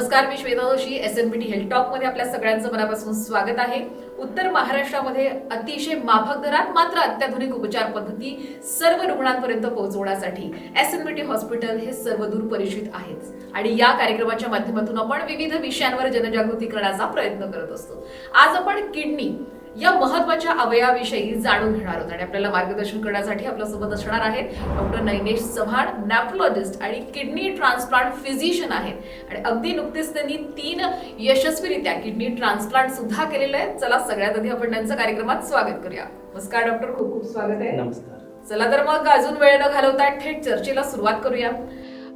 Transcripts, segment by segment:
नमस्कार मी Shweta Joshi S N B T health टॉकमध्ये आपल्या सगळ्यांचं मनापासून स्वागत आहे. उत्तर महाराष्ट्रामध्ये अतिशय माफक दरात मात्र अत्याधुनिक उपचार पद्धती सर्व रुग्णांपर्यंत पोहोचवण्यासाठी S N B T hospital हे सर्वदूर परिचित आहेच आणि या कार्यक्रमाच्या माध्यमातून आपण विविध विषयांवर जनजागृती करण्याचा प्रयत्न करत असतो. आज आपण किडनी या महत्त्वाच्या अवयवाविषयी जाणून घेणार आहोत आणि आपल्याला मार्गदर्शन करण्यासाठी आपल्यासोबत असणार आहेत डॉक्टर नैनेश चव्हाण नॅफ्रोलॉजिस्ट आणि किडनी ट्रान्सप्लांट फिजिशियन आहेत. आणि अगदी नुकतेच त्यांनी तीन यशस्वीरित्या किडनी ट्रान्सप्लांट सुद्धा केलेले आहेत चला सगळ्यात आधी आपण त्यांचं कार्यक्रमात स्वागत करूया. नमस्कार डॉक्टर. खूप खूप स्वागत आहे. नमस्कार. चला तर मग अजून वेळ न घालवता थेट चर्चेला सुरुवात करूया.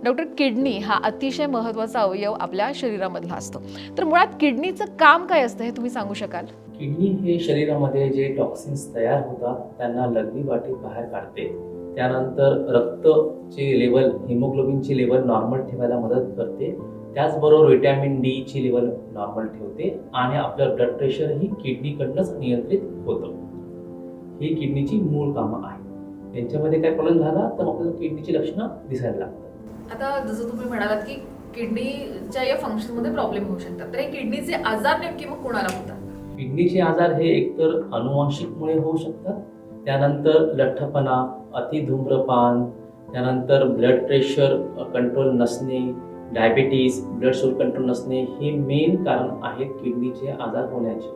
डॉक्टर किडनी हा अतिशय महत्त्वाचा अवयव आपल्या शरीरामधला असतो. तर मुळात किडनीचं काम काय असतं हे तुम्ही सांगू शकाल? किडनी हे शरीरामध्ये जे टॉक्सिन्स तयार होतात त्यांना लघवी वाटीत बाहेर काढते. त्यानंतर रक्तचे लेवल हिमोग्लोबिनची लेवल नॉर्मल ठेवायला मदत करते. त्याचबरोबर व्हिटॅमिन डी ची लेवल नॉर्मल ठेवते आणि आपलं ब्लड प्रेशरही किडनीकडनंच नियंत्रित होतं. ही किडनीची मूळ कामं आहेत. यांच्यामध्ये काय प्रॉब्लेम झाला? तर आपल्याला किडनीची लक्षणं दिसायला लागतात. आता जसं तुम्ही म्हणालात की किडनीच्या या फंक्शनमध्ये प्रॉब्लेम होऊ शकतात. तर हे किडनीचे आजार नेमके मग कोणाला होतात? किडनीचे आजार हे एकतर अनुवांशिकमुळे होऊ शकतात. त्यानंतर लठ्ठपणा अति धूम्रपान त्यानंतर ब्लड प्रेशर कंट्रोल नसणे डायबिटीज ब्लड शुगर कंट्रोल नसणे हे मेन कारण आहेत किडनीचे आजार होण्याचे.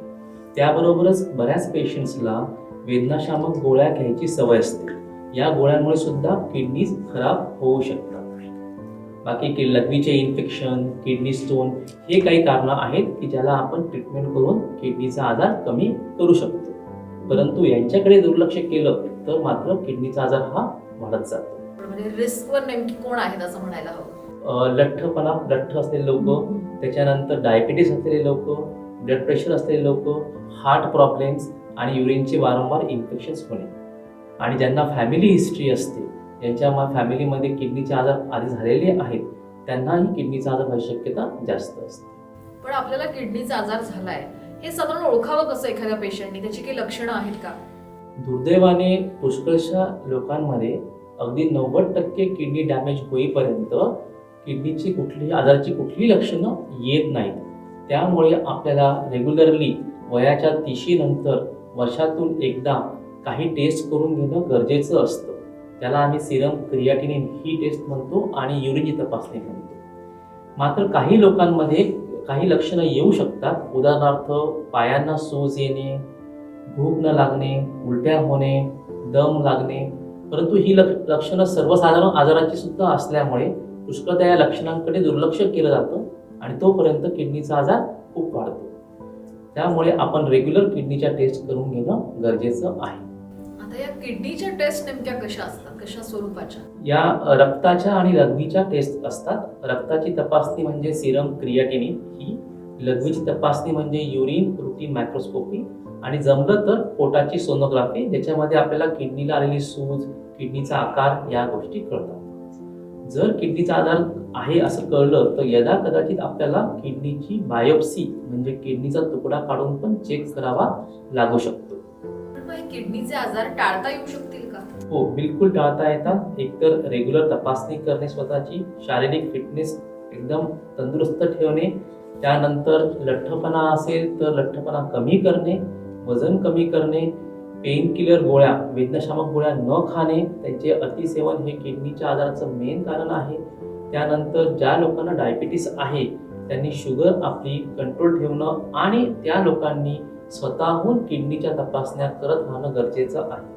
त्याबरोबरच बऱ्याच पेशंट्सला वेदनाशामक गोळ्या घ्यायची सवय असते. या गोळ्यांमुळे सुद्धा किडनीज खराब होऊ शकतात. बाकी कि लघवीचे इन्फेक्शन किडनी स्टोन हे काही कारणं आहेत की ज्याला आपण ट्रीटमेंट करून किडनीचा आजार कमी करू शकतो. परंतु यांच्याकडे दुर्लक्ष केलं तर मात्र किडनीचा आजार हा वाढत जातो. म्हणजे रिस्कवर नेमकी कोण आहेत असं म्हणायला हवं? अं, लठ्ठपणा लठ्ठ असलेले लोक त्याच्यानंतर डायबिटीस असलेले लोक ब्लड प्रेशर असलेले लोक हार्ट प्रॉब्लेम्स आणि युरिनचे वारंवार इन्फेक्शन्स होणे. आणि ज्यांना फॅमिली हिस्ट्री असते ज्यांच्या मा- फॅमिलीमध्ये किडनीचे आजार आधी झालेले आहेत. त्यांनाही किडनीचा आजार व्हायची शक्यता जास्त असते. पण आपल्याला किडनीचा आजार झालाय. हे साधारण ओळखावं कसं एखाद्या पेशंटनी त्याची काही लक्षणं आहेत का? दुर्दैवाने पुष्कळशा लोकांमध्ये अगदी नव्वद टक्के किडनी डॅमेज होईपर्यंत किडनीची कुठली आजाराची कुठली लक्षणं येत नाहीत. त्यामुळे आपल्याला रेग्युलरली वयाच्या तिशीनंतर वर्षातून एकदा काही टेस्ट करून घेणं गरजेचं असतं. त्याला आम्ही सिरम क्रियाटिनिन ही टेस्ट म्हणतो आणि युरिनची तपासणी म्हणतो. मात्र काही लोकांमध्ये काही लक्षणं येऊ शकतात. उदाहरणार्थ पायांना सूज येणे भूक न लागणे उलट्या होणे दम लागणे. परंतु ही लक लक्षणं सर्वसाधारण आजाराची सुद्धा असल्यामुळे पुष्कळदा या लक्षणांकडे दुर्लक्ष केलं जातं आणि तोपर्यंत किडनीचा आजार खूप वाढतो. त्यामुळे आपण रेग्युलर किडनीच्या टेस्ट करून घेणं गरजेचं आहे. आता या किडनीच्या टेस्ट नेमक्या कशा असतात कशा स्वरूपाच्या? या रक्ताच्या आणि लघवीच्या टेस्ट असतात. रक्ताची तपासणी म्हणजे सिरम क्रियाटिनिन ही लघवीची तपासणी म्हणजे युरिन रुटीन मायक्रोस्कोपी आणि जमलं तर पोटाची सोनोग्राफी ज्याच्यामध्ये आपल्याला किडनीला आलेली सूज किडनीचा आकार या गोष्टी कळतात. जर किडनीचा आजार आहे असं कळलं तर यदा कदाचित आपल्याला किडनीची बायोप्सी म्हणजे किडनीचा तुकडा काढून पण चेक करावा लागू शकतो. किडनीचे आजार टाळता येऊ शकतील का? हो बिलकुल टाळता येतात. एकतर रेग्युलर तपासणी करणे स्वतःची शारीरिक फिटनेस एकदम तंदुरुस्त ठेवणे त्यानंतर लठ्ठपणा असेल तर लठ्ठपणा कमी करणे वजन कमी करणे पेन किलर गोळ्या वेदनाशामक गोळ्या न खाणे त्यांचे अतिसेवन हे किडनीच्या आजाराचं मेन कारण आहे. त्यानंतर ज्या लोकांना डायबिटीस आहे त्यांनी शुगर आपली कंट्रोल ठेवणं आणि त्या लोकांनी स्वतःहून किडनीच्या तपासण्या करत राहणं गरजेचं आहे.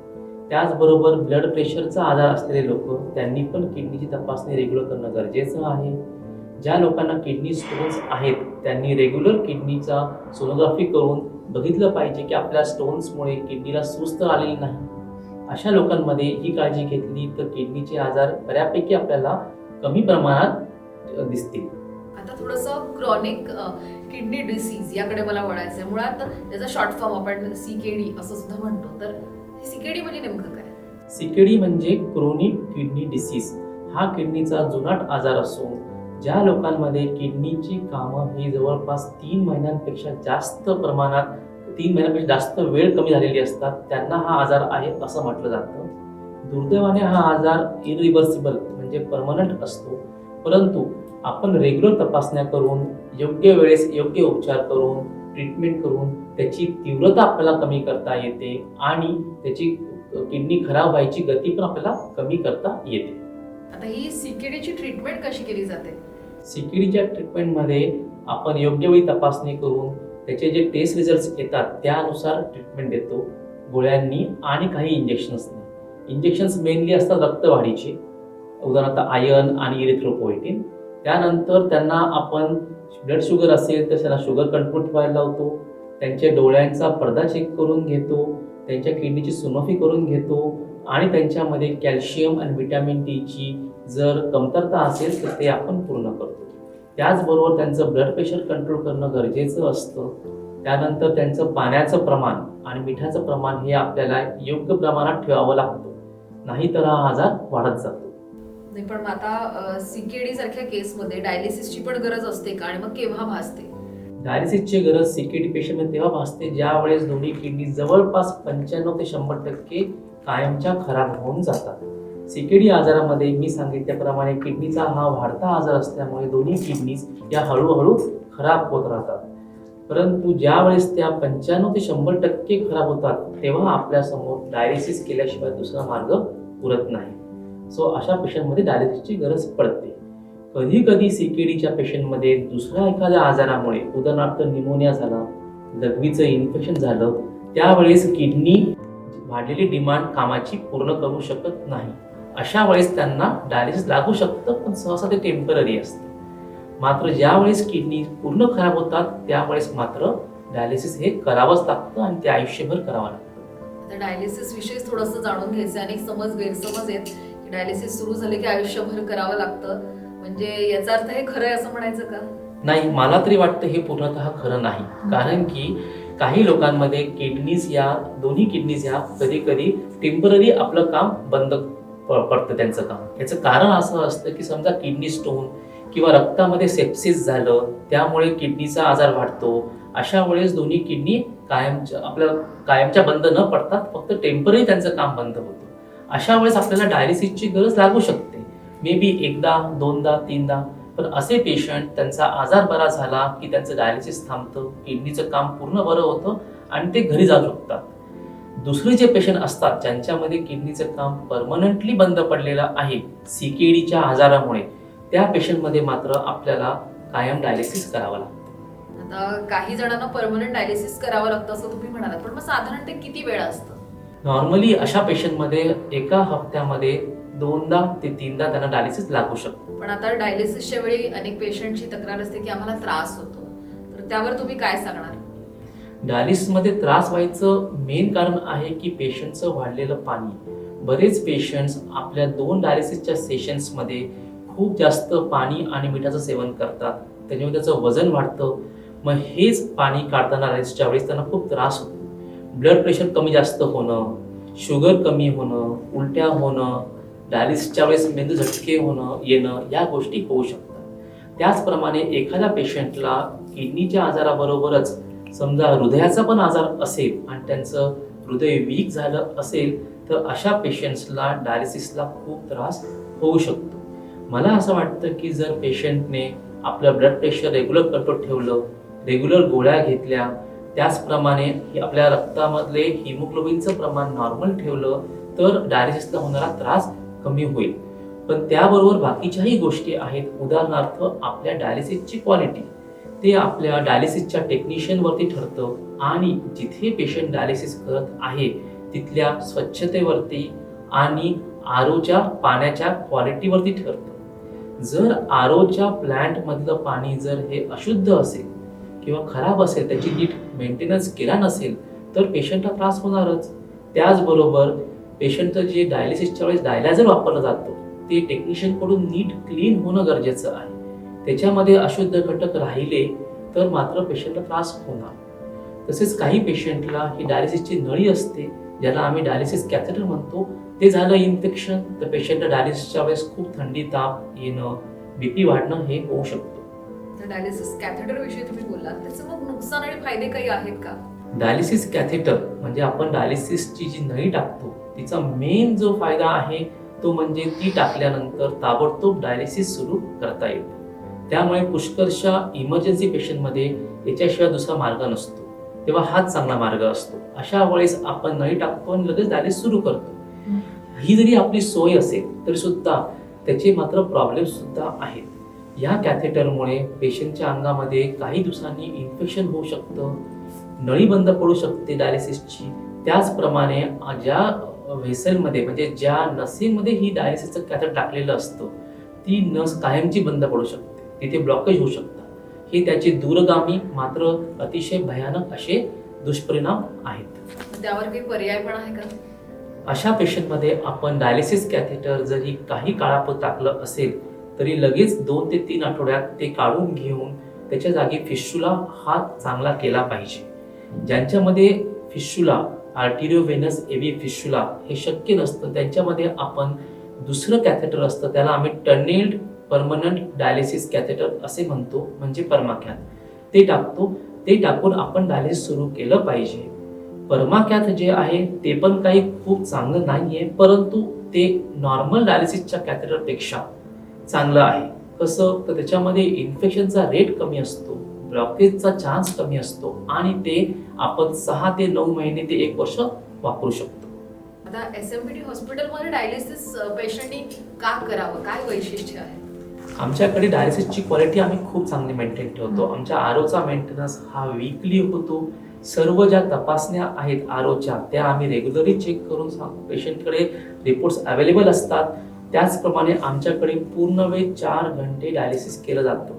त्याचबरोबर ब्लड प्रेशरचा आजार असलेले लोक त्यांनी पण किडनीची तपासणी रेग्युलर करणं गरजेचं आहे. ज्या लोकांना किडनी स्टोन्स आहेत त्यांनी रेग्युलर किडनीचा सोनोग्राफी करून बघितलं पाहिजे की आपल्या स्टोन्समुळे किडनीला सुस्त आलेली नाही. अशा लोकांमध्ये ही काळजी घेतली तर किडनीचे आजार बऱ्यापैकी आपल्याला कमी प्रमाणात दिसतील. आता थोडंसं क्रॉनिक किडनी डिसीज याकडे मला वळायचं आहे मुळात त्याचा शॉर्ट फॉर्म आपण सीकेडी असं सुद्धा म्हणतो. तर सीकेडी म्हणजे नेमकं काय? सिकेडी म्हणजे क्रोनिक किडनी डिसीज. हा किडनीचा जुनाट आजार असून ज्या लोकांमध्ये किडनीची कामं ही जवळपास तीन महिन्यांपेक्षा जास्त प्रमाणात तीन महिन्यापेक्षा जास्त वेळ कमी झालेली असतात त्यांना हा आजार आहे असं म्हटलं जातं. दुर्दैवाने हा आजार इरिव्हर्सिबल म्हणजे परमनंट असतो. परंतु आपण रेग्युलर तपासण्या करून योग्य वेळेस योग्य उपचार करून ट्रीटमेंट करून त्याची तीव्रता आपल्याला कमी करता येते आणि त्याची किडनी खराब व्हायची गती पण आपल्याला कमी करता येते. आता ही सीकेडीची ट्रीटमेंट कशी केली जाते? सीकेडीच्या ट्रीटमेंटमध्ये आपण योग्य वेळी तपासणी करून त्याचे जे टेस्ट रिझल्ट येतात त्यानुसार ट्रीटमेंट देतो गोळ्यांनी आणि काही इंजेक्शन्सनी इंजेक्शन्स मेनली असतात रक्तवाढीचे. उदाहरणार्थ आयर्न आणि इरिथ्रोपोएटिन त्यानंतर त्यांना आपण ब्लड शुगर असेल तर त्यांना शुगर कंट्रोल ठेवायला लावतो. त्यांच्या डोळ्यांचा पडदा चेक करून घेतो. त्यांच्या किडनीची सुनोफी करून घेतो. आणि त्यांच्यामध्ये कॅल्शियम आणि व्हिटॅमिन डीची जर कमतरता असेल तर ते आपण पूर्ण करतो. त्याचबरोबर त्यांचं ब्लड प्रेशर कंट्रोल करणं गरजेचं असतं. त्यानंतर त्यांचं पाण्याचं प्रमाण आणि मिठाचं प्रमाण हे आपल्याला योग्य प्रमाणात ठेवावं लागतं. नाहीतर हा आजार वाढत जातो. नाही पण मग आता सीकेडी सारख्या केसमध्ये डायलिसिसची पण गरज असते का? आणि मग केव्हा भासते? डायलिसिसची गरज सीकेडी पेशंटमध्ये तेव्हा भासते ज्या वेळेस दोन्ही किडनी जवळपास पंच्याण्णव ते शंभर टक्के कायमच्या खराब होऊन जातात. सीकेडी आजारामध्ये मी सांगितल्याप्रमाणे किडनीचा हा वाढता आजार असल्यामुळे दोन्ही किडनीज या हळूहळू खराब होत राहतात. परंतु ज्या वेळेस त्या पंच्याण्णव ते शंभर टक्के खराब होतात तेव्हा आपल्यासमोर डायलिसिस केल्याशिवाय दुसरा मार्ग उरत नाही. सो अशा पेशंटमध्ये डायलिसिसची गरज पडते. कधी कधी सीकेडीच्या पेशंटमध्ये दुसऱ्या एखाद्या आजारामुळे उदाहरणार्थ निमोनिया झाला लघवीचं इन्फेक्शन झालं त्यावेळेस किडनी वाढलेली डिमांड कामाची पूर्ण करू शकत नाही. अशा वेळेस त्यांना डायलिसिस लागू शकतं पण सहसा ते टेंपररी असतं. मात्र ज्यावेळेस किडनी पूर्ण खराब होतात त्यावेळेस मात्र डायलिसिस हे करावंच लागतं आणि ते आयुष्यभर करावं लागतं. तर डायलिसिस विषयी थोडंसं जाणून घ्यायचं अनेक समज गैरसमज आहेत. डायलिसिस सुरू झाले की आयुष्यभर करावं लागतं. म्हणजे याचा अर्थ हे खरं आहे असं म्हणायचं का? नाही मला तरी वाटतं हे पूर्णतः खरं नाही. कारण की काही लोकांमध्ये किडनीज या दोन्ही किडनीज या कधी कधी टेंपररी आपलं काम बंद पडतं त्यांचं काम. याचं कारण असं असतं की समजा किडनी स्टोन किंवा रक्तामध्ये सेप्सिस झालं त्यामुळे किडनीचा आजार वाढतो. अशा वेळेस दोन्ही किडनी कायमच्या आपल्या कायमच्या बंद न पडतात फक्त टेंपररी त्यांचं काम बंद होतं. अशा वेळेस आपल्याला डायलिसिसची गरज लागू शकते. मे बी एकदा दोनदा तीनदा. पण असे पेशंट त्यांचा आजार बरा झाला की त्यांचं डायलिसिस थांबतं किडनीचं काम पूर्ण बरं होतं आणि ते घरी जाऊ शकतात. दुसरे जे पेशंट असतात ज्यांच्यामध्ये किडनीचं काम परमनंटली बंद पडलेलं आहे सी केडीच्या आजारामुळे त्या पेशंटमध्ये मात्र आपल्याला कायम डायलिसिस करावं लागतं. आता काही जणांना परमनंट डायलिसिस करावं लागतं असं तुम्ही म्हणालात पण मग साधारण ते किती वेळा असतं? नॉर्मली अशा पेशंटमध्ये एका हप्त्यामध्ये दोनदा ते तीनदा त्यांना डायलिसिस लागू शकतो. पण आता डायलिसिसच्या वेळी अनेक पेशंटची तक्रार असते की आम्हाला त्रास होतो. तर त्यावर तुम्ही काय सांगणार? डायलिसिसमध्ये त्रास व्हायचं मेन कारण आहे की पेशंटचं वाढलेलं पाणी. बरेच पेशंट्स आपल्या दोन डायलिसिसच्या सेशन्समध्ये खूप जास्त पाणी आणि मिठाचं सेवन करतात. त्याच्यामुळे त्याचं वजन वाढतं. मग हेच पाणी काढताना डायलिसिसच्या वेळेस त्यांना खूप त्रास होतो. ब्लड प्रेशर कमी जास्त होणं शुगर कमी होणं उलट्या होणं डायलिसिसच्या वेळेस मेंदू झटके होणं येणं या गोष्टी होऊ शकतात. त्याचप्रमाणे एखाद्या पेशंटला किडनीच्या आजाराबरोबरच समजा हृदयाचा पण आजार असेल आणि त्यांचं हृदय वीक झालं असेल तर अशा पेशंट्सला डायलिसिसला खूप त्रास होऊ शकतो. मला असं वाटतं की जर पेशंटने आपलं ब्लड प्रेशर रेग्युलर कंट्रोल ठेवलं रेग्युलर गोळ्या घेतल्या त्याचप्रमाणे हे आपल्या रक्तामधले हिमोग्लोबिनचं प्रमाण नॉर्मल ठेवलं तर डायलिसिसला होणारा त्रास कमी होईल. पण त्याबरोबर बाकीच्याही गोष्टी आहेत. उदाहरणार्थ आपल्या डायलिसिसची क्वालिटी ते आपल्या डायलिसिसच्या टेक्निशियनवरती ठरतं आणि जिथे पेशंट डायलिसिस करत आहे तिथल्या स्वच्छतेवरती आणि आरोच्या पाण्याच्या क्वालिटीवरती ठरतं. जर आरोच्या प्लॅन्टमधलं पाणी जर हे अशुद्ध असेल किंवा खराब असेल त्याची नीट मेंटेनन्स केला नसेल तर पेशंटला त्रास होणारच. त्याचबरोबर पेशंटचं जे डायलिसिसच्या वेळेस डायलायझर वापरलं जातं ते टेक्निशियनकडून नीट क्लीन होणं गरजेचं आहे. त्याच्यामध्ये अशुद्ध घटक राहिले तर मात्र पेशंटला त्रास होणार. तसेच काही पेशंटला ही डायलिसिसची नळी असते ज्याला आम्ही डायलिसिस कॅथेटर म्हणतो ते झालं इन्फेक्शन तर पेशंटला डायलिसिसच्या वेळेस खूप थंडी ताप येणं बीपी वाढणं हे होऊ शकतं. तर डायलिसिस कॅथेटर विषयी तुम्ही बोललात. त्याचं मग नुकसान आणि फायदे काही आहेत का? डायलिसिस कॅथेटर म्हणजे आपण डायलिसिसची जी नळी टाकतो तिचा मेन जो फायदा आहे तो म्हणजे ती टाकल्यानंतर ताबडतोब डायलिसिस सुरू करता येते त्यामुळे पुष्कळशा इमर्जन्सी पेशंटमध्ये याच्याशिवाय दुसरा मार्ग नसतो. तेव्हा हाच चांगला मार्ग असतो. अशा वेळेस आपण नळी टाकतो आणि लगेच डायलिस सुरू करतो. ही. जरी आपली सोय असेल तरी सुद्धा त्याचे मात्र प्रॉब्लेम सुद्धा आहेत. या कॅथेटरमुळे पेशंटच्या अंगामध्ये काही दिवसांनी इन्फेक्शन होऊ शकतं. नळी बंद पडू शकते डायलिसिसची त्याचप्रमाणे ज्या व्हेसलमध्ये म्हणजे ज्या नसेमध्ये ही डायलिसिसचं कॅथेटर टाकलेलं असतं ती नस कायमची बंद पडू शकते. तिथे ब्लॉकेज होऊ शकतात. हे त्याचे दूरगामी मात्र अतिशय भयानक असे दुष्परिणाम आहेत. त्यावर काही पर्याय पण आहे का? अशा पेशंटमध्ये आपण डायलिसिस कॅथेटर जरी काही काळापूर टाकलं असेल तरी लगेच दोन ते तीन आठवड्यात ते काढून घेऊन त्याच्या जागी फिशुला हा चांगला केला पाहिजे. ज्यांच्यामध्ये फिशुला आर्टिरिओव्हेनस एव्ही फिशुला हे शक्य नसतं त्यांच्यामध्ये आपण दुसरं कॅथेटर असतं त्याला आम्ही टर्नेल्ड परमनंट डायलिसिस कॅथेटर असे म्हणतो म्हणजे परमाकॅथ ते टाकतो ते टाकून आपण डायलिसिस सुरू केलं पाहिजे. परमाकॅथ जे आहे ते पण काही खूप चांगलं नाही आहे परंतु ते नॉर्मल डायलिसिसच्या कॅथेटरपेक्षा चांगलं आहे. कसं? तर त्याच्यामध्ये इन्फेक्शनचा रेट कमी असतो ब्लॉकेजचा चान्स कमी असतो आणि ते आपण सहा ते नऊ महिने ते एक वर्ष वापरू शकतो. आता एस एम बी टी हॉस्पिटलमध्ये डायलिसिस पेशंटनी का करावं? काय वैशिष्ट्य आहे? आमच्याकडे डायलिसिसची क्वालिटी आम्ही खूप चांगली मेंटेन ठेवतो. आमच्या आरोचा मेंटेनन्स हा वीकली होतो. सर्व ज्या तपासण्या आहेत आरोच्या त्या आम्ही रेग्युलरली चेक करून पेशंटकडे रिपोर्ट्स अवेलेबल असतात. त्याचप्रमाणे आमच्याकडे पूर्ण वेळ चार घंटे डायलिसिस केलं जातं.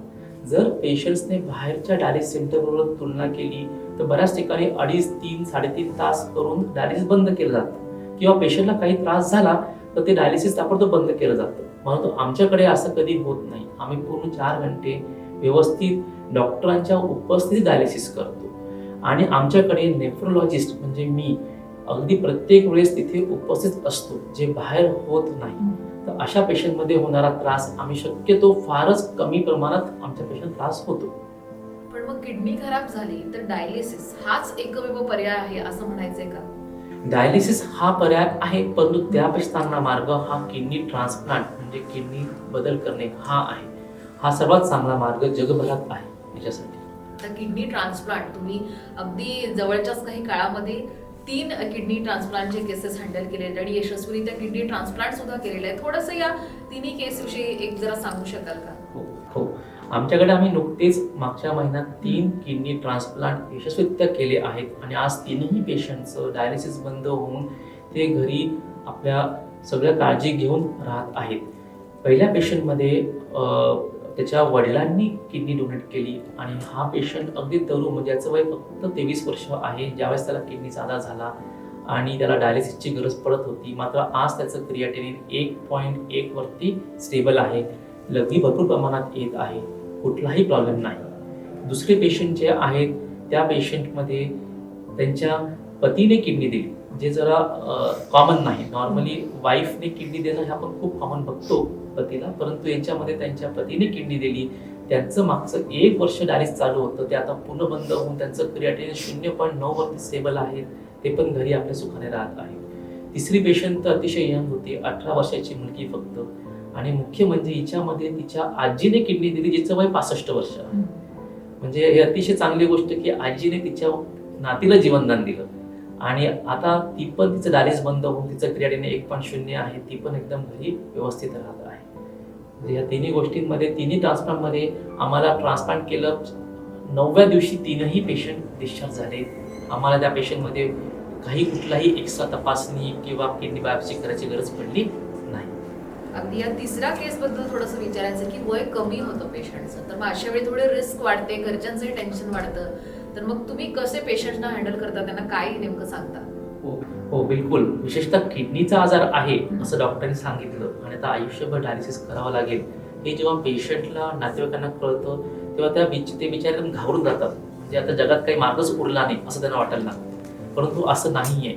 जर पेशंट्सने बाहेरच्या डायलिसिस सेंटरबरोबर तुलना केली तर बऱ्याच ठिकाणी अडीच तीन साडेतीन तास करून डायलिसिस बंद केलं जातं. किंवा पेशंटला काही त्रास झाला तर ते डायलिसिस ताबडतोब बंद केलं जातं. परंतु आमच्याकडे असं कधी होत नाही. आम्ही पूर्ण चार घंटे व्यवस्थित डॉक्टरांच्या उपस्थितीत डायलिसिस करतो. आणि आमच्याकडे नेफ्रोलॉजिस्ट म्हणजे मी अगदी प्रत्येक वेळेस तिथे उपस्थित असतो जे बाहेर होत नाही. अशा पेशंटमध्ये होणारा त्रास आम्ही शक्यतो फारच कमी प्रमाणात आमच्या पेशंट त्रास होतो. पण मग किडनी खराब झाली तर डायलिसिस हाच एकमेव पर्याय आहे असं म्हणायचंय का? डायलिसिस हा पर्याय आहे परंतु त्यापेक्षा चांगला मार्ग हा किडनी ट्रान्सप्लांट म्हणजे किडनी बदल करणे हा आहे. हा सर्वात चांगला मार्ग जगभरात आहे याच्यासाठी. किडनी ट्रान्सप्लांट तुम्ही अगदी जवळच्याच काही काळामध्ये तीन किडनी ट्रान्सप्लांटचे केसेस हँडल केले आहेत आणि यशस्वीरित्या किडनी ट्रान्सप्लांट सुद्धा केलेले आहे थोडंसं या तिन्ही केस विषयी एक जरा सांगू शकाल का? हो हो. आमच्याकडे आम्ही नुकतेच मागच्या महिन्यात तीन किडनी ट्रान्सप्लांट यशस्वीरित्या केले आहेत आणि आज तिन्ही पेशंटचं डायलिसिस बंद होऊन ते घरी आपल्या सगळ्या काळजी घेऊन राहत आहेत. पहिल्या पेशंटमध्ये त्याच्या वडिलांनी किडनी डोनेट केली आणि हा पेशंट अगदी तरुण म्हणजे याचं वय फक्त तेवीस वर्ष आहे. ज्यावेळेस त्याला किडनीचा आधार झाला आणि त्याला डायलिसिसची गरज पडत होती मात्र आज त्याचं क्रियाटेनिन एक पॉईंट एक वरती स्टेबल आहे. लघवी भरपूर प्रमाणात येत आहे. कुठलाही प्रॉब्लेम नाही. दुसरे पेशंट जे आहेत त्या पेशंटमध्ये त्यांच्या पतीने किडनी दिली. जे जरा कॉमन नाही. नॉर्मली वाईफने किडनी देणं हे आपण खूप कॉमन बघतो पतीला परंतु यांच्यामध्ये त्यांच्या पतीने किडनी दिली. त्यांचं मागचं एक वर्ष डायलिस चालू होतं. ते आता पूर्ण बंद होऊन त्यांचं क्रियाटिन शून्य पॉईंट नऊ वरती स्टेबल आहे. ते पण घरी आपल्या सुखाने राहत आहे. तिसरी पेशंट तर अतिशय यंग होती. अठरा वर्षाची मुलगी फक्त. आणि मुख्य म्हणजे हिच्यामध्ये तिच्या आजीने किडनी दिली जिचं वय पासष्ट वर्ष आहे. म्हणजे हे अतिशय चांगली गोष्ट की आजीने तिच्या नातीला जीवनदान दिलं. आणि आता ती पण तिचं दारीच बंद होऊन तिचं क्रियाटीने एक पॉईंट शून्य आहे ती पण एकदम घरी व्यवस्थित राहत आहे. म्हणजे या तिन्ही गोष्टींमध्ये तिन्ही ट्रान्सप्लांटमध्ये आम्हाला ट्रान्सप्लांट केलं नवव्या दिवशी तीनही पेशंट डिस्चार्ज झाले. आम्हाला त्या पेशंटमध्ये काही कुठलाही एक्स्ट्रा तपासणी किंवा किडनी बायोप्सी करायची गरज पडली नाही. अगदी या तिसऱ्या केसबद्दल थोडंसं विचारायचं की वय कमी होतं पेशंटचं तर मग अशा वेळी थोडे रिस्क वाढते घरच्यांचंही टेन्शन वाढतं. तर मग तुम्ही कसे पेशंटना हँडल करता? त्यांना काय नेमकं सांगता? हो हो बिलकुल. विशेषतः किडनीचा आजार आहे असं डॉक्टरांनी सांगितलं. आणि आता आयुष्यभर डायलिसिस करावं लागेल. हे जेव्हा पेशंटला नातेवाईकांना कळतं तेव्हा त्या बिच ते बिचारे घाबरून जातात. म्हणजे आता जगात काही मार्गच उरला नाही असं त्यांना वाटायला लागतं. परंतु असं नाही आहे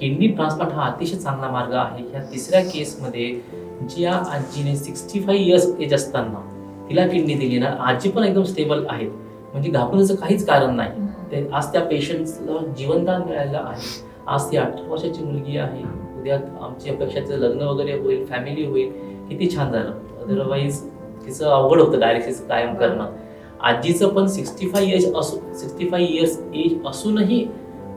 किडनी ट्रान्सप्लांट हा अतिशय चांगला मार्ग आहे. ह्या तिसऱ्या केसमध्ये ज्या आजीने सिक्स्टी फाईव्ह इयर्स एज असताना तिला किडनी दिली ना आजी पण एकदम स्टेबल आहेत. म्हणजे घाबरण्याचं काहीच कारण नाही. ते आज त्या पेशंट्सला जीवनदान मिळालेलं आहे. आज ती अठरा वर्षाची मुलगी आहे. उद्या आमची अपेक्षाचं लग्न वगैरे होईल फॅमिली होईल. किती छान झालं. अदरवाईज तिचं अवघड होतं डायलिसिस कायम करणं. आजीचं पण सिक्स्टी फाय इयर्स असू सिक्स्टी फाय इयर्स एज असूनही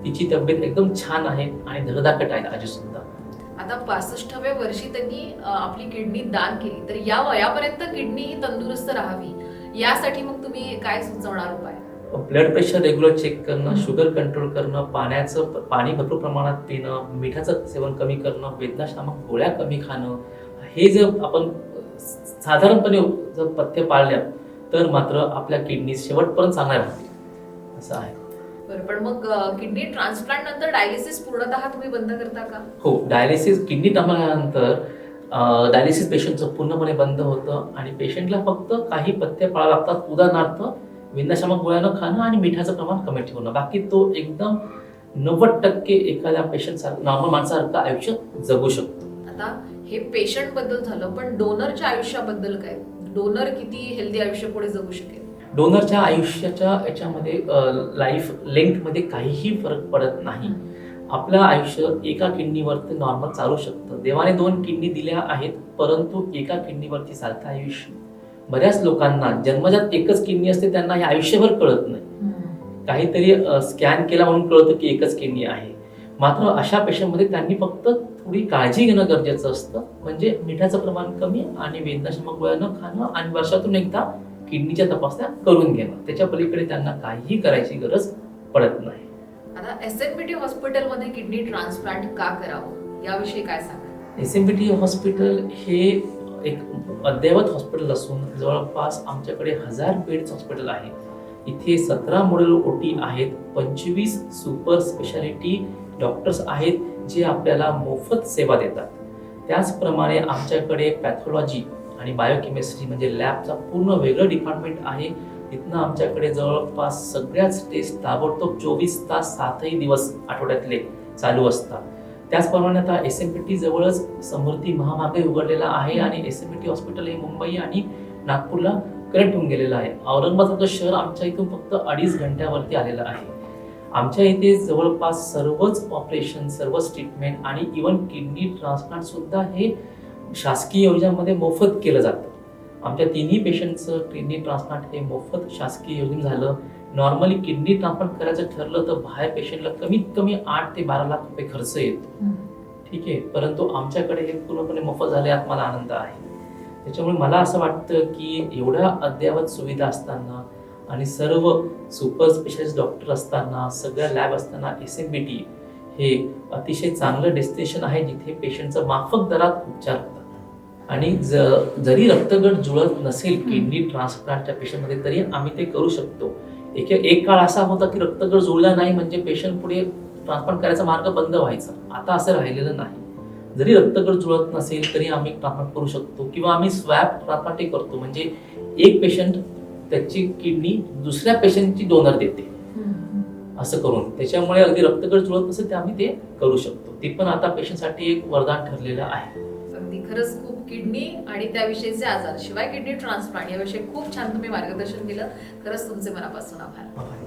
तिची तब्येत एकदम छान आहे आणि धडधाकट आहे आजी सुद्धा. आता पासष्टाव्या वर्षी त्यांनी आपली किडनी दान केली. तर या वयापर्यंत किडनी ही तंदुरुस्त राहावी. यासाठी मग तुम्ही काय सुचवणार उपाय? ब्लड प्रेशर रेग्युलर चेक करणं शुगर कंट्रोल करणं पाण्याचं पाणी भरपूर प्रमाणात पिणं मिठाचं सेवन कमी करणं वेदनाशामक गोळ्या कमी खाणं हे जर आपण साधारणपणे जर पथ्य पाळल्या तर मात्र आपल्या किडनी शेवटपर्यंत चांगल्या राहतील असं आहे. बरं पण मग किडनी ट्रान्सप्लांट नंतर डायलिसिस पूर्णतः तुम्ही बंद करता का? हो डायलिसिस किडनी टाकल्यानंतर डायलिसिस पेशंटचं पूर्णपणे बंद होतं आणि पेशंटला फक्त काही पथ्य पाळावं लागतात. उदाहरणार्थ विंदाशामक गोळ्यानं खाणं आणि मिठाचं प्रमाण कमी ठेवणं. बाकी तो एकदम नव्वद टक्के एखाद्या पेशंट नॉर्मल माणसासारखं आयुष्य जगू शकतो. आता हे पेशंटबद्दल झालं पण डोनरच्या आयुष्याबद्दल काय? डोनर किती हेल्दी आयुष्य पुढे जगू शकेल? डोनरच्या आयुष्याच्या याच्यामध्ये लाईफ लेंथमध्ये काहीही फरक पडत नाही. आपलं आयुष्य एका किडनीवरती नॉर्मल चालू शकतं. देवाने दोन किडनी दिल्या आहेत परंतु एका किडनीवरती चालतं आयुष्य. बऱ्याच लोकांना जन्मजात एकच किडनी असते त्यांना हे आयुष्यभर कळत नाही. काहीतरी स्कॅन केला म्हणून कळतं की एकच किडनी आहे. मात्र अशा पेशंटमध्ये त्यांनी फक्त थोडी काळजी घेणं गरजेचं असतं. म्हणजे मिठाचं प्रमाण कमी आणि वेदनाशामक गोळ्या न खाणं आणि वर्षातून एकदा किडनीच्या तपासण्या करून घेणं. त्याच्या पलीकडे त्यांना काहीही करायची गरज पडत नाही. आता एस एम बी टी हॉस्पिटलमध्ये किडनी ट्रान्सप्लांट का करावं? याविषयी काय सांगा S M B T hospital हे एक अद्ययावत हॉस्पिटल असून जवळपास आमच्याकडे हजार बेड्स हॉस्पिटल आहे. इथे सतरा मॉडेल ओटी आहेत पंचवीस सुपर स्पेशालिटी डॉक्टर्स आहेत जे आपल्याला मोफत सेवा देतात. त्याचप्रमाणे आमच्याकडे पॅथॉलॉजी आणि बायोकेमिस्ट्री म्हणजे लॅबचा पूर्ण वेगळं डिपार्टमेंट आहे. इथनं आमच्याकडे जवळपास सगळ्याच टेस्ट ताबडतोब चोवीस तास सातही दिवस आठवड्यातले चालू असतात. त्याचप्रमाणे आता एस एम पी टी जवळच समृद्धी महामार्ग उघडलेला आहे आणि S M P T hospital हे मुंबई आणि नागपूरला कनेक्ट होऊन गेलेलं आहे. औरंगाबादचं शहर आमच्या इथून फक्त अडीच घंट्यावरती आलेलं आहे. आमच्या इथे जवळपास सर्वच ऑपरेशन सर्वच ट्रीटमेंट आणि इवन किडनी ट्रान्सप्लांट सुद्धा हे शासकीय योजनामध्ये मोफत केलं जातं. आमच्या तिन्ही पेशंटचं किडनी ट्रान्सप्लांट हे मोफत शासकीय योजने झालं. नॉर्मली किडनी ट्रान्सप्लांट करायचं ठरलं तर बाहेर पेशंटला कमीत कमी आठ ते बारा लाख रुपये खर्च येतो. ठीक आहे? परंतु आमच्याकडे हे पूर्णपणे मोफत झाले यात मला आनंद आहे. त्याच्यामुळे मला असं वाटतं की एवढ्या अद्ययावत सुविधा असताना आणि सर्व सुपर स्पेशालिस्ट डॉक्टर असताना सगळ्या लॅब असताना एस एम बी टी हे अतिशय चांगलं डेस्टिनेशन आहे जिथे पेशंटचं माफक दरात उपचार होतात. आणि ज जरी रक्तगट जुळत नसेल किडनी ट्रान्सप्लांटच्या पेशंटमध्ये तरी आम्ही ते करू शकतो. एक एक काळ असा होता की रक्तगट जुळला नाही म्हणजे पेशंट पुढे ट्रान्सप्लांट करायचा मार्ग बंद व्हायचा. आता असं राहिलेलं नाही. जरी रक्तगट जुळत नसेल तरी आम्ही ट्रान्सप्लांट करू शकतो. किंवा आम्ही स्वॅप ट्रान्सप्लांट करतो. म्हणजे एक पेशंट त्याची किडनी दुसऱ्या पेशंटची डोनर देते. असं करून. त्याच्यामुळे अगदी रक्तगट जुळत नसेल ते आम्ही ते करू शकतो. ती पण आता पेशंटसाठी एक वरदान ठरलेलं आहे. अगदी. खरंच खूप किडनी आणि त्याविषयीचे आजार शिवाय किडनी ट्रान्सप्लांट याविषयी खूप छान तुम्ही मार्गदर्शन केलं. खरंच तुमचे मनापासून आभार. आभार.